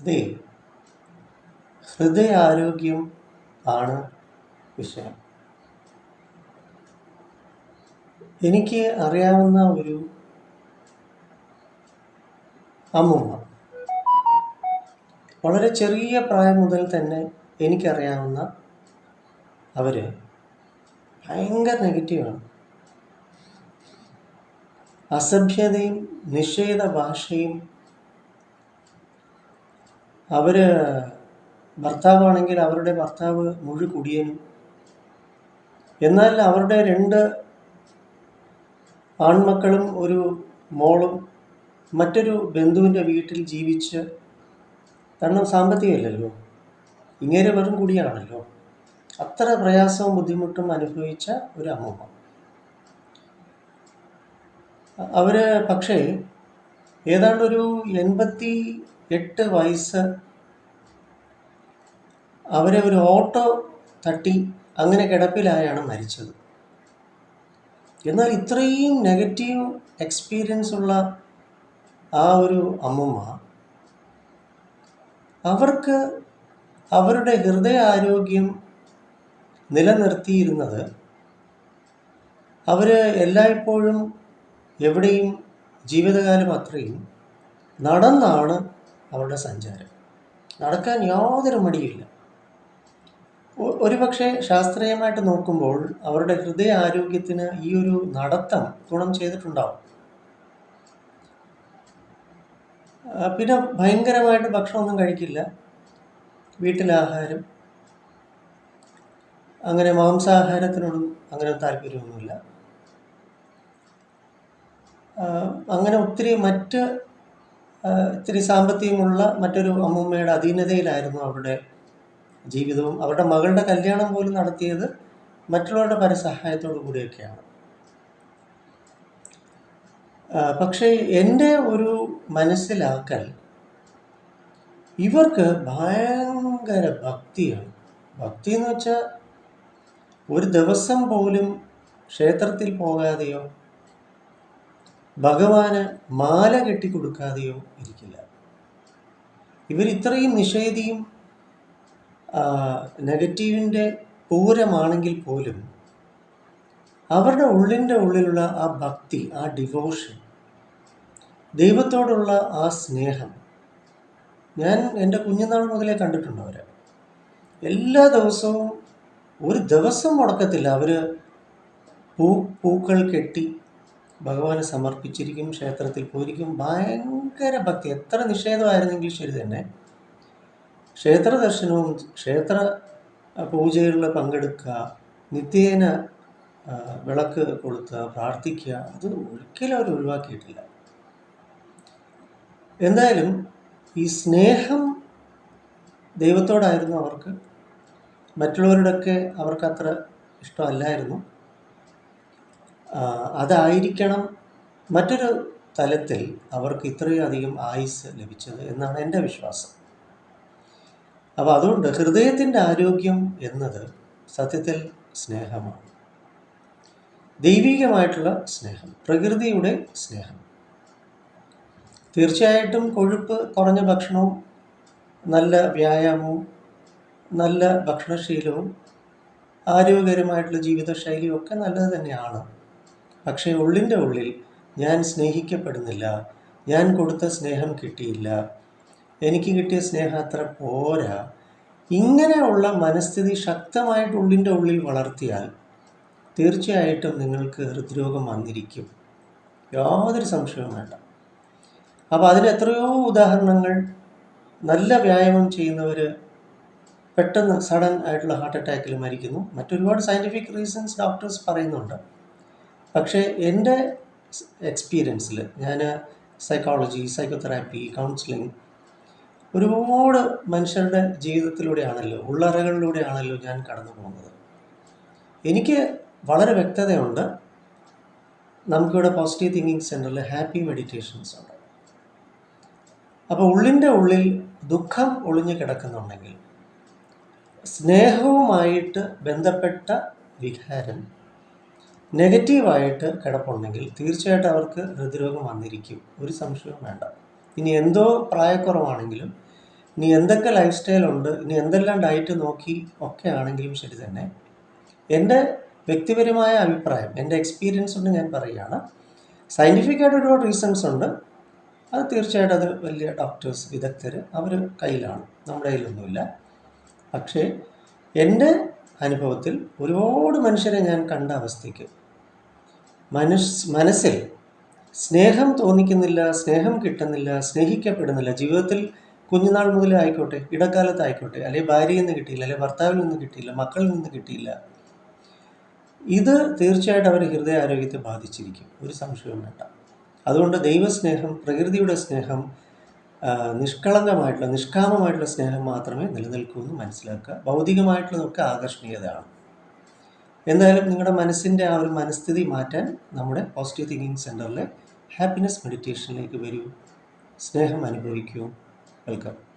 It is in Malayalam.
അതെ. ഹൃദയാരോഗ്യം ആണ് വിഷയം. എനിക്ക് അറിയാവുന്ന ഒരു അമ്മുമ്മ. വളരെ ചെറിയ പ്രായം മുതൽ തന്നെ എനിക്കറിയാവുന്ന അവർ ഭയങ്കര നെഗറ്റീവാണ് അസഭ്യതയും നിഷേധ ഭാഷയും അവർ ഭർത്താവാണെങ്കിൽ അവരുടെ ഭർത്താവ് മുഴു കുടിയനും. എന്നാൽ അവരുടെ രണ്ട് ആൺമക്കളും ഒരു മോളും മറ്റൊരു ബന്ധുവിന്റെ വീട്ടിൽ ജീവിച്ച് കാരണം സാമ്പത്തികമല്ലല്ലോ. ഇങ്ങനെ വെറും കുടിയാണല്ലോ. അത്ര പ്രയാസവും ബുദ്ധിമുട്ടും അനുഭവിച്ച ഒരു അമ്മ അവർ പക്ഷേ ഏതാണ്ടൊരു എൺപത്തി എട്ട് വയസ്സ്. അവരെ ഒരു ഓട്ടോ തട്ടി അങ്ങനെ കിടപ്പിലായാണ് മരിച്ചത്. എന്നാൽ ഇത്രയും നെഗറ്റീവ് എക്സ്പീരിയൻസ് ഉള്ള ആ ഒരു അമ്മമ്മ അവർക്ക് അവരുടെ ഹൃദയ ആരോഗ്യം നിലനിർത്തിയിരുന്നത് അവർ എല്ലായ്പ്പോഴും എവിടെയും ജീവിതകാലം അത്രയും നടന്നാണ് അവരുടെ സഞ്ചാരം. നടക്കാൻ യാതൊരു മടിയില്ല ഒരുപക്ഷെ ശാസ്ത്രീയമായിട്ട് നോക്കുമ്പോൾ അവരുടെ ഹൃദയ ആരോഗ്യത്തിന് ഈ ഒരു നടത്തം ഗുണം ചെയ്തിട്ടുണ്ടാവും. പിന്നെ ഭയങ്കരമായിട്ട് ഭക്ഷണമൊന്നും കഴിക്കില്ല. വീട്ടിലാഹാരം അങ്ങനെ മാംസാഹാരത്തിനോടും അങ്ങനെ താല്പര്യമൊന്നുമില്ല. അങ്ങനെ ഒത്തിരി മറ്റ് ഇത്തിരി സാമ്പത്തികമുള്ള മറ്റൊരു അമ്മൂമ്മയുടെ അധീനതയിലായിരുന്നു അവരുടെ ജീവിതവും. അവരുടെ മകളുടെ കല്യാണം പോലും നടത്തിയത് മറ്റുള്ളവരുടെ പരസഹായത്തോടു കൂടിയൊക്കെയാണ്. പക്ഷേ എന്റെ ഒരു മനസ്സിലാക്കൽ ഇവർക്ക് ഭയങ്കര ഭക്തിയാണ്. ഭക്തി എന്ന് വെച്ചാൽ ഒരു ദിവസം പോലും ക്ഷേത്രത്തിൽ പോകാതെയോ ഭഗവാന് മാല കെട്ടിക്കൊടുക്കാതെയോ ഇരിക്കില്ല. ഇവർ ഇത്രയും നിഷേധിയും നെഗറ്റീവിന്റെ പൂരമാണെങ്കിൽ പോലും അവരുടെ ഉള്ളിന്റെ ഉള്ളിലുള്ള ആ ഭക്തി ആ ഡിവോഷൻ ദൈവത്തോടുള്ള ആ സ്നേഹം ഞാൻ എന്റെ കുഞ്ഞുനാൾ മുതലേ കണ്ടിട്ടുണ്ട് അവരെ. എല്ലാ ദിവസവും ഒരു ദിവസം മുടക്കത്തില്ല. അവർ പൂ പൂക്കൾ കെട്ടി ഭഗവാനെ സമർപ്പിച്ചിരിക്കും ക്ഷേത്രത്തിൽ പോയിരിക്കും ഭയങ്കര ഭക്തി. എത്ര നിഷേധമായിരുന്നെങ്കിലും ശരി തന്നെ. ക്ഷേത്ര ദർശനവും ക്ഷേത്ര പൂജകളിൽ പങ്കെടുക്കുക നിത്യേന വിളക്ക് കൊളുത്തുക പ്രാർത്ഥിക്കുക അത് ഒരിക്കലും അവർ ഒഴിവാക്കിയിട്ടില്ല. എന്തായാലും ഈ സ്നേഹം ദൈവത്തോടായിരുന്നു അവർക്ക്. മറ്റുള്ളവരോടൊക്കെ അവർക്കത്ര ഇഷ്ടമല്ലായിരുന്നു. അതായിരിക്കണം മറ്റൊരു തലത്തിൽ അവർക്ക് ഇത്രയും അധികം ആയുസ് ലഭിച്ചത് എന്നാണ് എന്റെ വിശ്വാസം. അപ്പോൾ അതുകൊണ്ട് ഹൃദയത്തിന്റെ ആരോഗ്യം എന്നത് സത്യത്തിൽ സ്നേഹമാണ്. ദൈവികമായിട്ടുള്ള സ്നേഹം പ്രകൃതിയുടെ സ്നേഹം. തീർച്ചയായിട്ടും കൊഴുപ്പ് കുറഞ്ഞ ഭക്ഷണവും നല്ല വ്യായാമവും നല്ല ഭക്ഷണശീലവും ആരോഗ്യകരമായിട്ടുള്ള ജീവിതശൈലിയും ഒക്കെ നല്ലത് തന്നെയാണ്. പക്ഷേ ഉള്ളിന്റെ ഉള്ളിൽ ഞാൻ സ്നേഹിക്കപ്പെടുന്നില്ല. ഞാൻ കൊടുത്ത സ്നേഹം കിട്ടിയില്ല. എനിക്ക് കിട്ടിയ സ്നേഹം അത്ര പോരാ. ഇങ്ങനെയുള്ള മനസ്ഥിതി ശക്തമായിട്ട് ഉള്ളിന്റെ ഉള്ളിൽ വളർത്തിയാൽ തീർച്ചയായിട്ടും നിങ്ങൾക്ക് ഹൃദ്രോഗം വന്നിരിക്കും. യാതൊരു സംശയവും വേണ്ട. അപ്പോൾ അതിന് എത്രയോ ഉദാഹരണങ്ങൾ നല്ല വ്യായാമം ചെയ്യുന്നവർ പെട്ടെന്ന് സഡൻ ആയിട്ടുള്ള ഹാർട്ട് അറ്റാക്കിൽ മരിക്കുന്നു. മറ്റൊരുപാട് സയന്റിഫിക് റീസൺസ് ഡോക്ടേഴ്സ് പറയുന്നുണ്ട്. പക്ഷേ എന്റെ എക്സ്പീരിയൻസിൽ ഞാൻ സൈക്കോളജി സൈക്കോതെറാപ്പി കൗൺസിലിംഗ് ഒരുപാട് മനുഷ്യരുടെ ജീവിതത്തിലൂടെയാണല്ലോ ഉള്ളറകളിലൂടെയാണല്ലോ ഞാൻ കടന്നു പോകുന്നത്. എനിക്ക് വളരെ വ്യക്തതയുണ്ട്. നമുക്കിവിടെ പോസിറ്റീവ് തിങ്കിങ് സെന്ററിൽ ഹാപ്പി മെഡിറ്റേഷൻസ് ഉണ്ട്. അപ്പോൾ ഉള്ളിന്റെ ഉള്ളിൽ ദുഃഖം ഒളിഞ്ഞു കിടക്കുന്നുണ്ടെങ്കിൽ സ്നേഹവുമായിട്ട് ബന്ധപ്പെട്ട വികാരം നെഗറ്റീവായിട്ട് കിടപ്പുണ്ടെങ്കിൽ തീർച്ചയായിട്ടും അവർക്ക് ഹൃദ്രോഗം വന്നിരിക്കും. ഒരു സംശയവും വേണ്ട. ഇനി എന്തോ പ്രായക്കുറവാണെങ്കിലും ഇനി എന്തൊക്കെ ലൈഫ് സ്റ്റൈലുണ്ട് ഇനി എന്തെല്ലാം ഡയറ്റ് നോക്കി ഒക്കെ ആണെങ്കിലും ശരി തന്നെ. എന്റെ വ്യക്തിപരമായ അഭിപ്രായം എന്റെ എക്സ്പീരിയൻസ് കൊണ്ട് ഞാൻ പറയുകയാണ്. സയന്റിഫിക്കായിട്ട് ഒരുപാട് റീസൺസ് ഉണ്ട്. അത് തീർച്ചയായിട്ടും അത് വലിയ ഡോക്ടേഴ്സ് വിദഗ്ധർ അവർ കയ്യിലാണ്. നമ്മുടെ കയ്യിലൊന്നുമില്ല. പക്ഷേ എന്റെ അനുഭവത്തിൽ ഒരുപാട് മനുഷ്യരെ ഞാൻ കണ്ട അവസ്ഥയ്ക്ക് മനസ് മനസ്സിൽ സ്നേഹം തോന്നിക്കുന്നില്ല സ്നേഹം കിട്ടുന്നില്ല സ്നേഹിക്കപ്പെടുന്നില്ല. ജീവിതത്തിൽ കുഞ്ഞുനാൾ മുതൽ ആയിക്കോട്ടെ ഇടക്കാലത്ത് ആയിക്കോട്ടെ അല്ലെങ്കിൽ ഭാര്യയിൽ നിന്ന് കിട്ടിയില്ല അല്ലെങ്കിൽ ഭർത്താവിൽ നിന്ന് കിട്ടിയില്ല മക്കളിൽ നിന്ന് കിട്ടിയില്ല. ഇത് തീർച്ചയായിട്ടും അവരുടെ ഹൃദയാരോഗ്യത്തെ ബാധിച്ചിരിക്കും. ഒരു സംശയവും വേണ്ട. അതുകൊണ്ട് ദൈവസ്നേഹം പ്രകൃതിയുടെ സ്നേഹം നിഷ്കളങ്കമായിട്ടുള്ള നിഷ്കാമമായിട്ടുള്ള സ്നേഹം മാത്രമേ നിലനിൽക്കൂ എന്ന് മനസ്സിലാക്കുക. ഭൗതികമായിട്ടുള്ളതൊക്കെ ആകർഷണീയതയാണ്. എന്തായാലും നിങ്ങളുടെ മനസ്സിന്റെ ആ ഒരു മനസ്ഥിതി മാറ്റാൻ നമ്മുടെ പോസിറ്റീവ് തിങ്കിങ് സെന്ററിലെ ഹാപ്പിനെസ് മെഡിറ്റേഷനിലേക്ക് വരൂ. സ്നേഹം അനുഭവിക്കൂ. വെൽക്കം